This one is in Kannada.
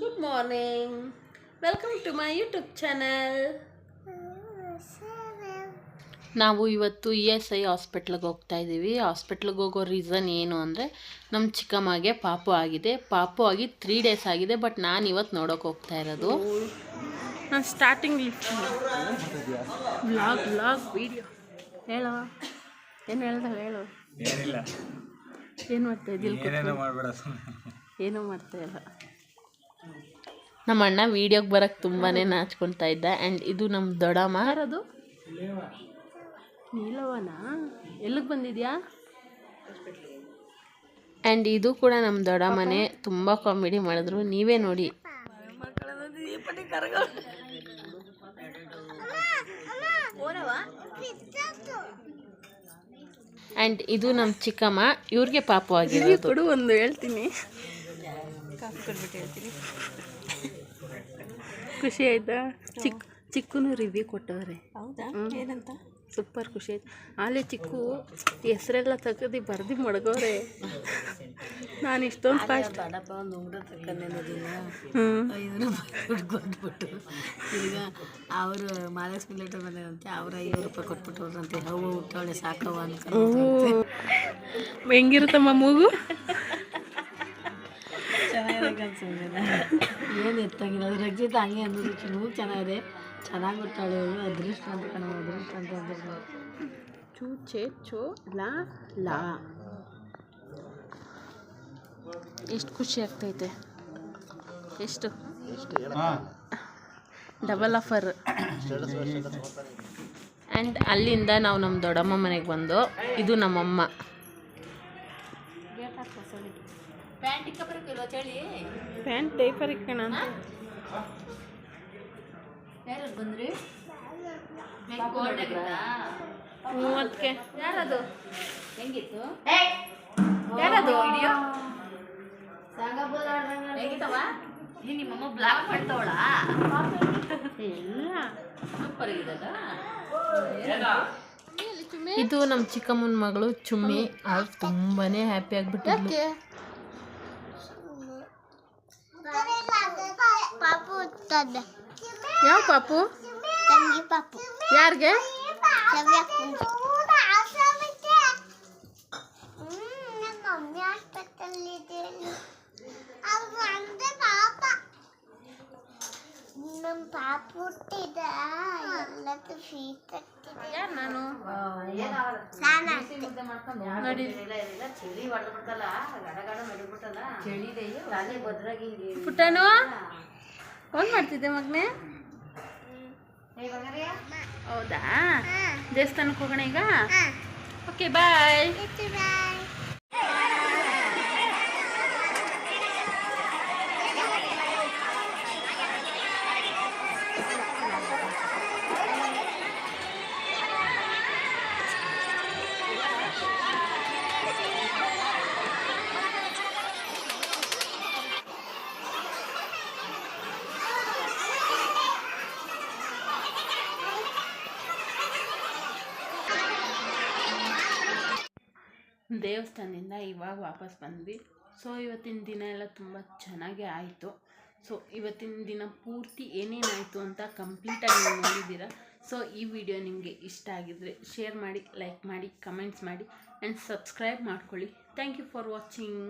Good morning welcome to my YouTube channel ನಾವು ಇವತ್ತು ಇ ಎಸ್ ಐ ಹಾಸ್ಪಿಟ್ಲಿಗೆ ಹೋಗ್ತಾ ಇದ್ದೀವಿ. ಹಾಸ್ಪಿಟ್ಲಿಗೆ ಹೋಗೋ ರೀಸನ್ ಏನು ಅಂದರೆ ನಮ್ಮ ಚಿಕ್ಕಮ್ಮಗೆ ಪಾಪು ಆಗಿದೆ. ಪಾಪು ಆಗಿ ತ್ರೀ ಡೇಸ್ ಆಗಿದೆ ಬಟ್ ನಾನು ಇವತ್ತು ನೋಡೋಕೆ ಹೋಗ್ತಾ ಇರೋದು. ನಾನು ಸ್ಟಾರ್ಟಿಂಗ್ ಬ್ಲಾಗ್ ಬ್ಲಾಗ್ ವಿಡಿಯೋ ಹೇಳ? ಏನು ಹೇಳ್ದ? ಹೇಳು. ಏನಿಲ್ಲ. ಏನು ಮಾಡ್ತಾ ಮಾಡಬೇಡ ಏನೂ ಮಾಡ್ತಾ ಇಲ್ಲ. ನಮ್ಮ ಅಣ್ಣ ವೀಡಿಯೋಗೆ ಬರೋಕ್ಕೆ ತುಂಬಾ ನಾಚ್ಕೊತಾ ಇದ್ದ. ಆ್ಯಂಡ್ ಇದು ನಮ್ಮ ದೊಡ್ಡಮ್ಮ. ಯಾರದು? ನೀಲವನ? ಎಲ್ಲಿಗೆ ಬಂದಿದ್ಯಾ? ಆ್ಯಂಡ್ ಇದು ಕೂಡ ನಮ್ಮ ದೊಡ್ಡಮ್ಮನೆ ತುಂಬ ಕಾಮಿಡಿ ಮಾಡಿದ್ರು. ನೀವೇ ನೋಡಿ. ಆ್ಯಂಡ್ ಇದು ನಮ್ಮ ಚಿಕ್ಕಮ್ಮ. ಇವ್ರಿಗೆ ಪಾಪು ಆಗಿದೆ ಕೊಡು ಒಂದು ಹೇಳ್ತೀನಿ. ಕಾಫಿ ಕೊಟ್ಬಿಟ್ಟು ಹೇಳ್ತೀನಿ. ಖುಷಿ ಆಯ್ತಾ? ಚಿಕ್ಕ ಚಿಕ್ಕನು ರಿವ್ಯೂ ಕೊಟ್ಟವ್ರೆ. ಹೌದಾ? ಏನಂತ? ಸೂಪರ್ ಖುಷಿ ಆಯ್ತು. ಆಲೆ ಚಿಕ್ಕು ಹೆಸರೆಲ್ಲ ತೆಗೆದು ಬರ್ದು ಮಡಗವ್ರೆ. ನಾನು ಇಷ್ಟೊಂದು ಫಾಸ್ಟ್ ದೊಡ್ಡಪ್ಪ ಒಂದು ಉಂಗುರ ತಕ್ಕಂದಿನ ಐದು ರೂಪಾಯಿ ದುಡ್ಡು ಕೊಟ್ಬಿಟ್ಟು. ಈಗ ಅವರು ಮಾಲೇಸ್ ಮಿಲೇಟರ್ ಬಂದಿರಂತೆ ಅವ್ರ ಐದು ರೂಪಾಯಿ ಕೊಟ್ಬಿಟ್ಟವ್ರಂತೆ. ಹೂವು ಹುಟ್ಟವಳೆ ಸಾಕವ ಅನ್ಕೊಂಡು ಹೆಂಗಿರುತ್ತಮ್ಮ ಮೂಗು? ಚೆನ್ನಾಗಿದೆ. ಏನು ಎತ್ತಂಗಿಲ್ಲ ಅದು ರಕ್ಷಿತ ಹಂಗೆ ಅಂದಿದ್ದು ಮೂಗು ಚೆನ್ನಾಗಿದೆ. ಚೆನ್ನಾಗಿ ಬರ್ತಾಳೆ ಅದೃಷ್ಟ ಅಂತ ಕಣ ಅದೃಷ್ಟ ಅಂತ ಚೂ ಚೇ ಚೋ ಲಾ ಲಾ. ಎಷ್ಟು ಖುಷಿ ಆಗ್ತೈತೆ. ಎಷ್ಟು? ಡಬಲ್ ಆಫರ್ ಆ್ಯಂಡ್ ಅಲ್ಲಿಂದ ನಾವು ನಮ್ಮ ದೊಡ್ಡಮ್ಮ ಮನೆಗೆ ಬಂದು ಇದು ನಮ್ಮಮ್ಮ. ಪ್ಯಾಂಟ್ ಡೈಪರ್ ಇಕ್ಕಣ ಯಾರು ಬಂದ್ರಿ? ಮೂವತ್ತಕ್ಕೆ ಯಾರದು? ಹೆಂಗಿತ್ತು? ಯಾರದು? ಹೆಂಗಿತ್ತವ ಈ ನಿಮ್ಮಮ್ಮ ಬ್ಲಾಕ್ ಮಾಡ್ತಾವಳ? ಇಲ್ಲ. ಸೂಪರ್ ಇದು ನಮ್ಮ ಚಿಕ್ಕಮ್ಮನ ಮಗಳು ಚುಮ್ಮಿ. ಅವ್ರು ತುಂಬಾನೇ ಹ್ಯಾಪಿ ಆಗ್ಬಿಟ್ಟಿದ್ಲು. ಪಾಪು ಯಾವ ಪಾಪು? ತಂಗಿ ಪಾಪು. ಯಾರಿಗೆ? ನಾನು? ಚಳಿ ಭದ್ರಾಗಿ ಪುಟ್ಟನು? ಫೋನ್ ಮಾಡ್ತಿದ್ದೆ ಮಗನೇ? ಹೌದಾ? ದೇವಸ್ಥಾನಕ್ಕೆ ಹೋಗೋಣ ಈಗ? ಓಕೆ ಬಾಯ್ ಬಾಯ್ ದೇವಸ್ಥಾನದಿಂದ ಇವಾಗ ವಾಪಸ್ ಬಂದ್ವಿ. ಸೊ ಇವತ್ತಿನ ದಿನ ಎಲ್ಲ ತುಂಬ ಚೆನ್ನಾಗೇ ಆಯಿತು. ಸೊ ಇವತ್ತಿನ ದಿನ ಪೂರ್ತಿ ಏನೇನಾಯಿತು ಅಂತ ಕಂಪ್ಲೀಟಾಗಿ ನೀವು ನೋಡಿದ್ದೀರಾ. ಸೊ ಈ ವಿಡಿಯೋ ನಿಮಗೆ ಇಷ್ಟ ಆಗಿದ್ರೆ ಶೇರ್ ಮಾಡಿ ಲೈಕ್ ಮಾಡಿ ಕಮೆಂಟ್ಸ್ ಮಾಡಿ ಆ್ಯಂಡ್ ಸಬ್ಸ್ಕ್ರೈಬ್ ಮಾಡ್ಕೊಳ್ಳಿ. Thank you for watching